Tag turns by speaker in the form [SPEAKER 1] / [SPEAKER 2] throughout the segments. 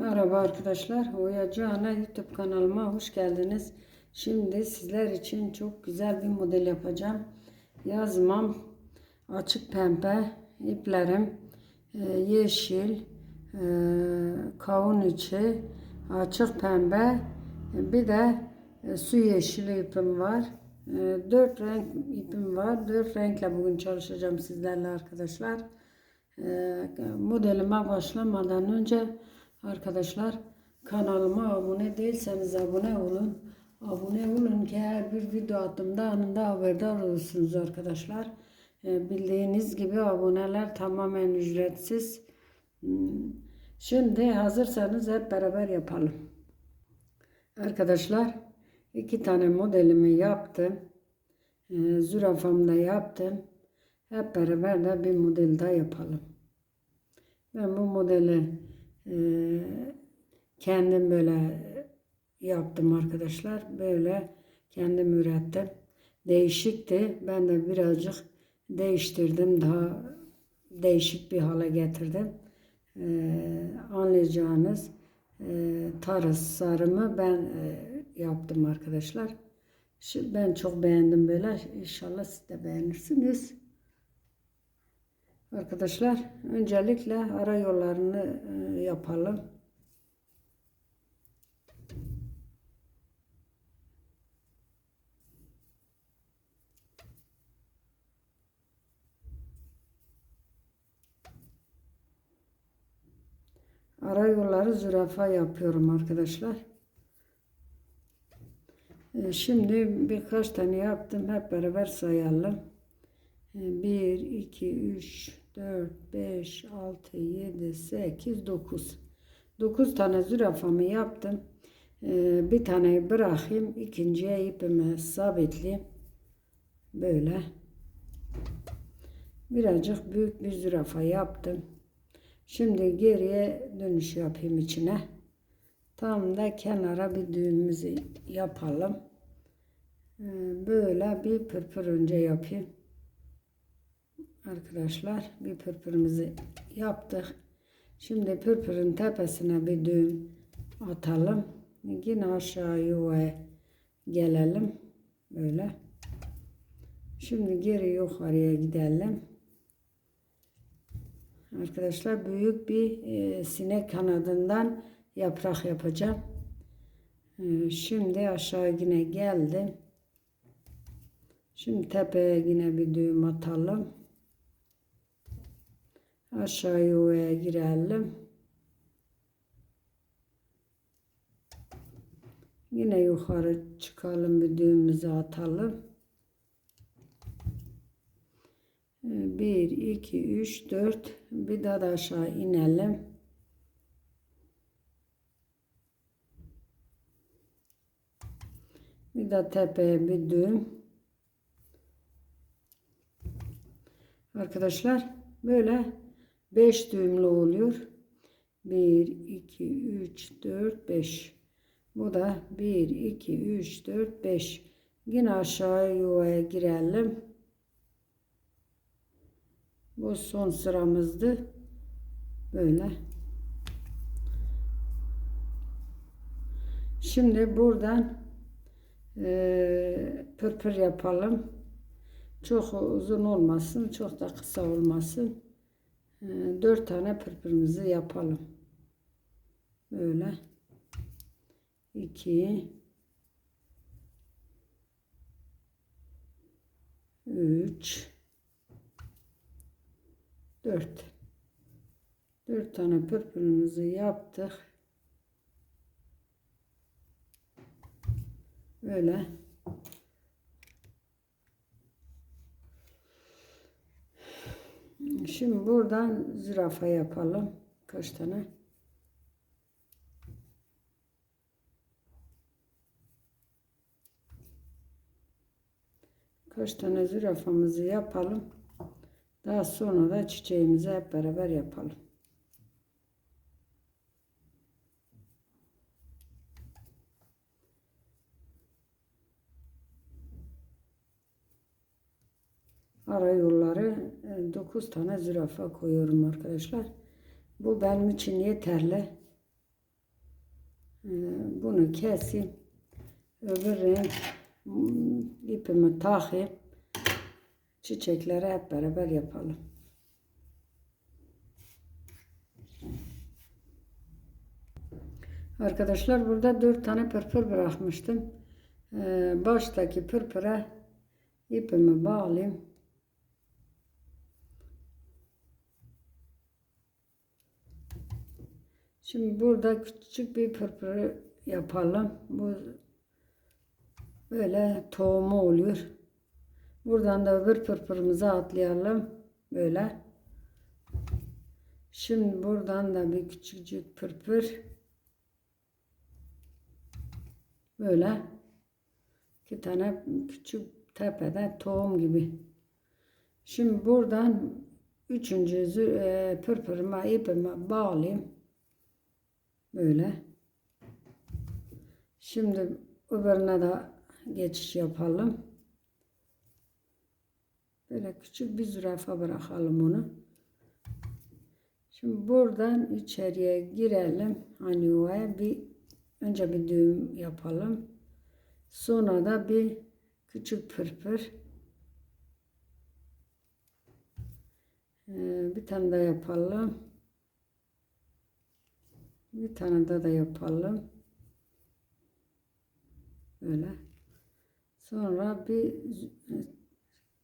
[SPEAKER 1] Merhaba arkadaşlar. Oyacı Ana YouTube kanalıma hoş geldiniz. Şimdi sizler için çok güzel bir model yapacağım. Yazmam açık pembe iplerim e, yeşil e, kavun içi açık pembe e, bir de su yeşili ipim var. Dört renk ipim var. Dört renkle bugün çalışacağım sizlerle arkadaşlar. Modelime başlamadan önce Arkadaşlar kanalıma abone değilseniz abone olun. Abone olun ki her bir video attığımda anında haberdar olursunuz arkadaşlar. Ee, bildiğiniz gibi aboneler tamamen ücretsiz. Hmm, Şimdi hazırsanız hep beraber yapalım. Arkadaşlar iki tane modelimi yaptım. Ee, zürafamda yaptım. Hep beraber de bir model daha yapalım. Ben bu modeli kendim böyle yaptım arkadaşlar. Böyle kendim ürettim. Değişikti. Ben de birazcık değiştirdim. Daha değişik bir hale getirdim. Ee, anlayacağınız e, tarz sarımı ben e, yaptım arkadaşlar. Şimdi ben çok beğendim böyle. İnşallah siz de beğenirsiniz. Arkadaşlar öncelikle ara yollarını e, yapalım. Ara yolları zürafa yapıyorum arkadaşlar. E, Şimdi birkaç tane yaptım. Hep beraber sayalım. 1, 2, 3, 4, 5, 6, 7, 8, 9. 9 tane zürafamı yaptım. Ee, bir taneyi bırakayım. ikinciye ipimi sabitleyeyim. Böyle. Birazcık büyük bir zürafa yaptım. Şimdi geriye dönüş yapayım içine. Tam da kenara bir düğümümüzü yapalım. Ee, böyle bir pırpır önce yapayım. Arkadaşlar bir pırpırımızı yaptık. Şimdi pırpırın tepesine bir düğüm atalım. Yine aşağı yuvaya gelelim. Böyle. Şimdi geri yukarıya gidelim. Arkadaşlar büyük bir e, sinek kanadından yaprak yapacağım. E, şimdi aşağı yine geldim. Şimdi tepeye yine bir düğüm atalım aşağı yuvaya girelim. Yine yukarı çıkalım bir düğümümüzü atalım. 1 2 3 4 bir daha da aşağı inelim. Bir de tepeye bir düğüm. Arkadaşlar böyle 5 düğümlü oluyor. 1, 2, 3, 4, 5. Bu da 1, 2, 3, 4, 5. Yine aşağı yuvaya girelim. Bu son sıramızdı. Böyle. Şimdi buradan e, pırpır yapalım. Çok uzun olmasın, çok da kısa olmasın. Ee, dört tane pırpırımızı yapalım. Böyle. iki, üç, dört. Dört tane pırpırımızı yaptık. Böyle. Şimdi buradan zürafa yapalım. Kaç tane? Kaç tane zürafamızı yapalım. Daha sonra da çiçeğimizi hep beraber yapalım. Ara yolları 9 e, tane zürafa koyuyorum arkadaşlar. Bu benim için yeterli. Ee, Bunu keseyim. Öbür renk ipimi takayım. Çiçekleri hep beraber yapalım. Arkadaşlar burada dört tane pırpır bırakmıştım. Ee, baştaki pırpıra ipimi bağlayayım. Şimdi burada küçük bir pırpır yapalım. Bu böyle tohumu oluyor. Buradan da öbür pırpırımıza atlayalım. Böyle. Şimdi buradan da bir küçücük pırpır. Böyle. iki tane küçük tepede tohum gibi. Şimdi buradan üçüncü e, pırpırıma ipime bağlayayım. Böyle. Şimdi öbürüne de geçiş yapalım. Böyle küçük bir zürafa bırakalım onu. Şimdi buradan içeriye girelim. Hani yuvaya bir önce bir düğüm yapalım. Sonra da bir küçük pırpır. Ee, bir tane daha yapalım. Bir tane daha da yapalım. Böyle. Sonra bir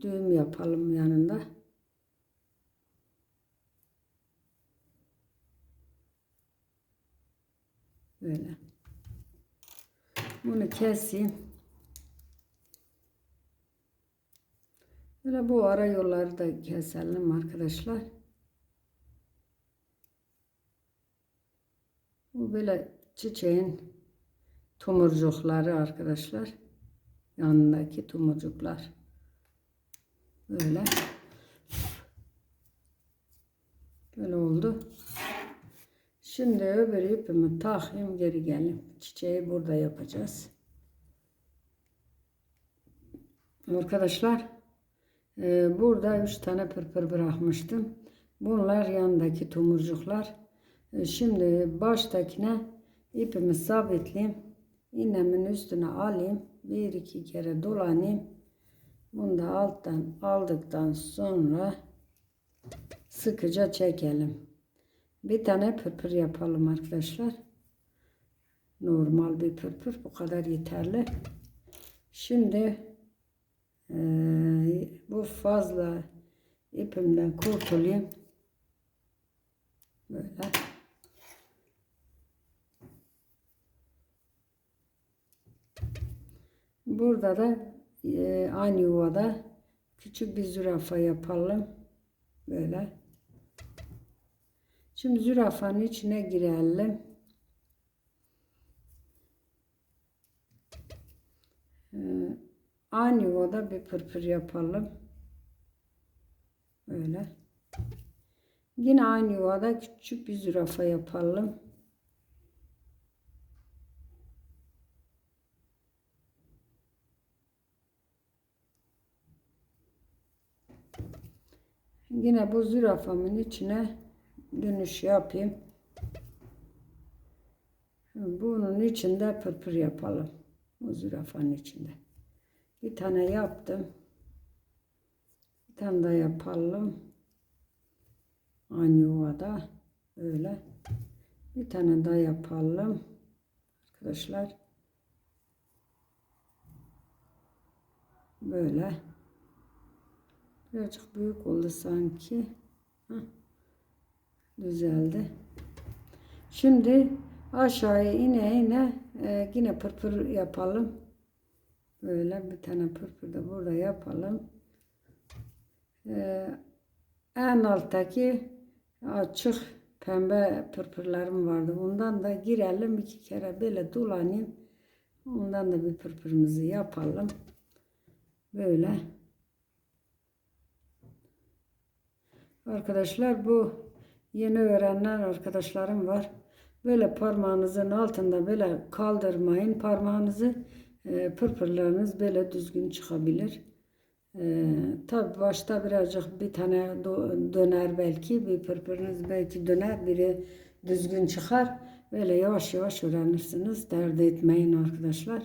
[SPEAKER 1] düğüm yapalım yanında. Böyle. Bunu keseyim. Böyle bu ara yolları da keselim arkadaşlar. Bu böyle çiçeğin tomurcukları arkadaşlar. Yanındaki tomurcuklar. Böyle. Böyle oldu. Şimdi öbür ipimi takayım geri gelin. Çiçeği burada yapacağız. Arkadaşlar e, burada üç tane pırpır bırakmıştım. Bunlar yanındaki tomurcuklar. E, Şimdi baştakine ipimi sabitleyeyim. İğnemin üstüne alayım. Bir iki kere dolanayım. Bunu da alttan aldıktan sonra sıkıca çekelim. Bir tane pırpır yapalım arkadaşlar. Normal bir pırpır bu kadar yeterli. Şimdi eee, bu fazla ipimden kurtulayım. Böyle. Burada da eee, aynı yuvada küçük bir zürafa yapalım. Böyle. Şimdi zürafanın içine girelim. Ee, aynı yuvada bir pırpır yapalım. Böyle. Yine aynı yuvada küçük bir zürafa yapalım. Yine bu zürafamın içine dönüş yapayım. Bunun içinde pırpır yapalım. Bu zürafanın içinde. Bir tane yaptım. Bir tane daha yapalım. Aynı yuvada. Böyle. Bir tane daha yapalım. Arkadaşlar. Böyle. Birazcık büyük oldu sanki. Heh düzeldi. Şimdi aşağıya ine ine e, yine pırpır yapalım. Böyle bir tane pırpır da burada yapalım. E, en alttaki açık pembe pırpırlarım vardı. Ondan da girelim iki kere böyle dolanayım. Ondan da bir pırpırımızı yapalım. Böyle. Arkadaşlar bu yeni öğrenen arkadaşlarım var. Böyle parmağınızın altında böyle kaldırmayın parmağınızı. E, pırpırlarınız böyle düzgün çıkabilir. E, tabi başta birazcık bir tane döner belki. Bir pırpırınız belki döner biri düzgün çıkar. Böyle yavaş yavaş öğrenirsiniz. Dert etmeyin arkadaşlar.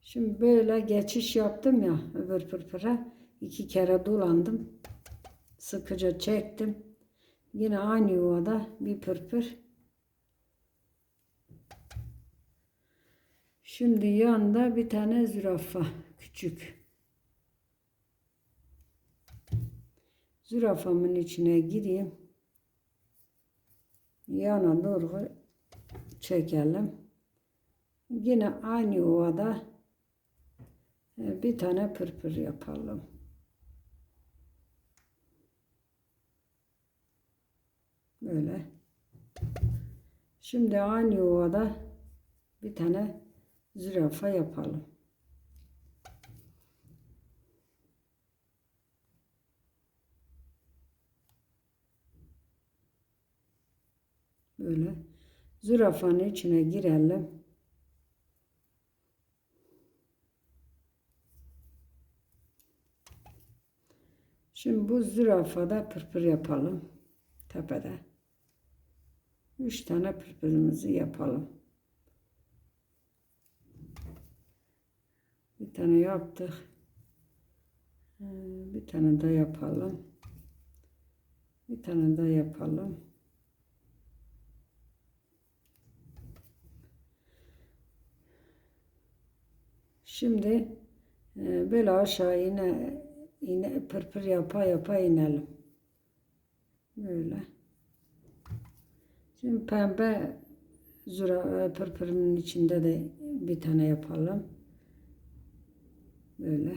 [SPEAKER 1] Şimdi böyle geçiş yaptım ya öbür pırpıra. İki kere dolandım. Sıkıca çektim. Yine aynı yuvada bir pırpır. Şimdi yanında bir tane zürafa küçük. Zürafamın içine gireyim. Yana doğru çekelim. Yine aynı yuvada e, bir tane pırpır yapalım. Böyle. Şimdi aynı yuvada bir tane zürafa yapalım. Böyle zürafanın içine girelim. Şimdi bu zürafada pırpır yapalım. Tepede. Üç tane pırpırımızı yapalım. Bir tane yaptık. Ee, Bir tane daha yapalım. Bir tane daha yapalım. Şimdi e, böyle aşağı ine, ine pırpır yapa yapa inelim. Böyle. Şimdi pembe zura e, pırpırın içinde de bir tane yapalım. Böyle.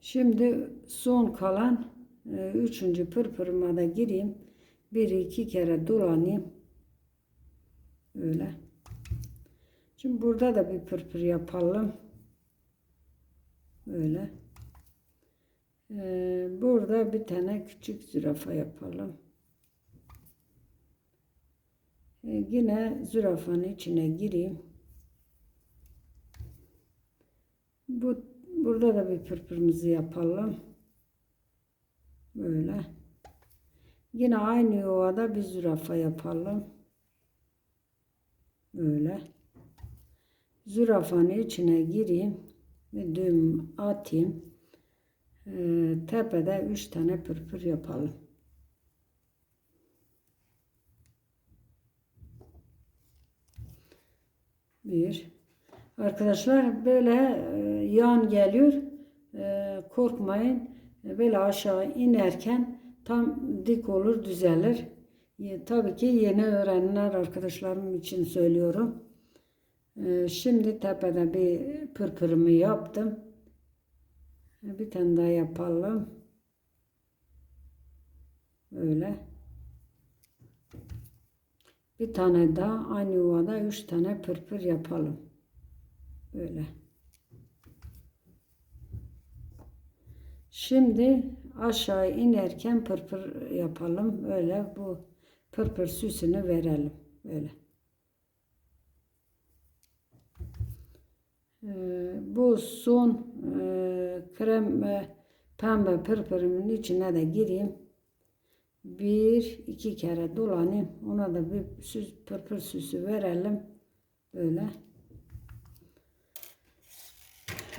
[SPEAKER 1] Şimdi son kalan e, üçüncü pırpırıma da gireyim. Bir iki kere dolanayım. Öyle. Şimdi burada da bir pırpır yapalım. Böyle. Ee, burada bir tane küçük zürafa yapalım. Ee, yine zürafanın içine gireyim. Bu burada da bir pırpırımızı yapalım. Böyle. Yine aynı yuvada bir zürafa yapalım. Böyle. Zürafanın içine gireyim ve düğüm atayım. Ee, tepede üç tane pırpır yapalım. Bir. Arkadaşlar böyle e, yan geliyor. E, korkmayın. Böyle aşağı inerken tam dik olur düzelir. Tabii ki yeni öğrenenler arkadaşlarım için söylüyorum. E, şimdi tepede bir pırpırımı yaptım. Bir tane daha yapalım. Böyle. Bir tane daha aynı yuvada üç tane pırpır yapalım. Böyle. Şimdi aşağı inerken pırpır yapalım. Öyle bu pırpır süsünü verelim. Böyle. Ee, bu son krem ve pembe pırpırımın içine de gireyim. Bir iki kere dolanayım. Ona da bir süs, pırpır süsü verelim. Böyle.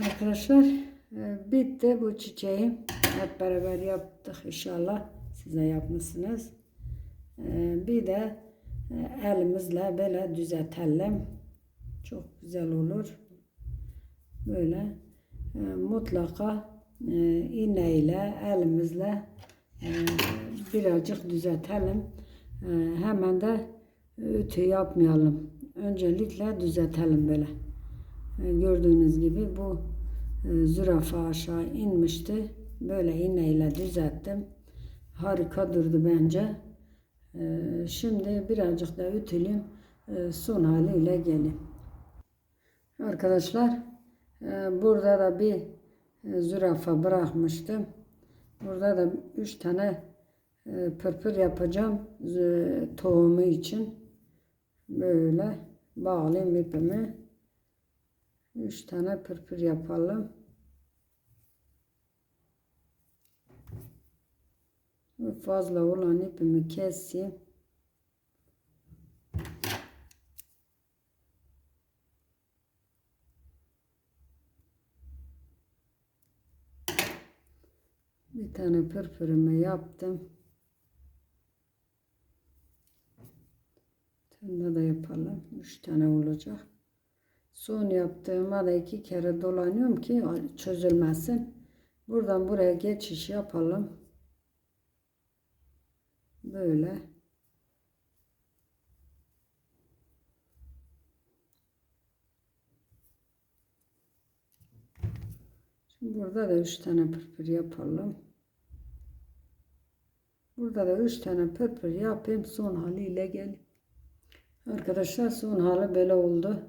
[SPEAKER 1] Arkadaşlar e, bitti bu çiçeği. Hep beraber yaptık inşallah. Size yapmışsınız. E, bir de e, elimizle böyle düzeltelim. Çok güzel olur. Böyle mutlaka iğneyle elimizle birazcık düzeltelim. Hemen de ütü yapmayalım. Öncelikle düzeltelim böyle. Gördüğünüz gibi bu zürafa aşağı inmişti. Böyle iğneyle düzelttim. Harika durdu bence. Şimdi birazcık da ütüleyim. Son haliyle gelin. Arkadaşlar burada da bir zürafa bırakmıştım. Burada da üç tane pırpır yapacağım tohumu için. Böyle bağlayayım ipimi. Üç tane pırpır yapalım. Fazla olan ipimi keseyim. Bir tane pırpırımı yaptım. Tane da yapalım. Üç tane olacak. Son yaptığıma da iki kere dolanıyorum ki çözülmesin. Buradan buraya geçiş yapalım. Böyle. Şimdi burada da üç tane pırpır yapalım. Burada da üç tane pırpır yapayım. Son haliyle geleyim. Arkadaşlar son hali böyle oldu.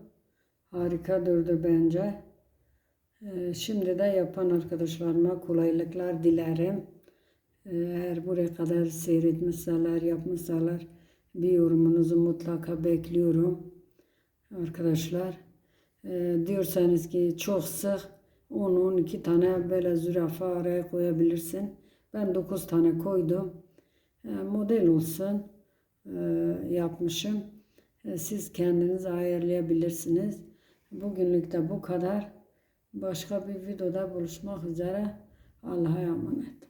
[SPEAKER 1] Harika durdu bence. Ee, Şimdi de yapan arkadaşlarıma kolaylıklar dilerim. Ee, Eğer buraya kadar seyretmişseler, yapmışsalar bir yorumunuzu mutlaka bekliyorum. Arkadaşlar Ee, diyorsanız ki çok sık 10-12 tane böyle zürafa araya koyabilirsin. Ben 9 tane koydum. Ee, Model olsun ee, yapmışım. Ee, Siz kendiniz ayarlayabilirsiniz. Bugünlük de bu kadar. Başka bir videoda buluşmak üzere. Allah'a emanet.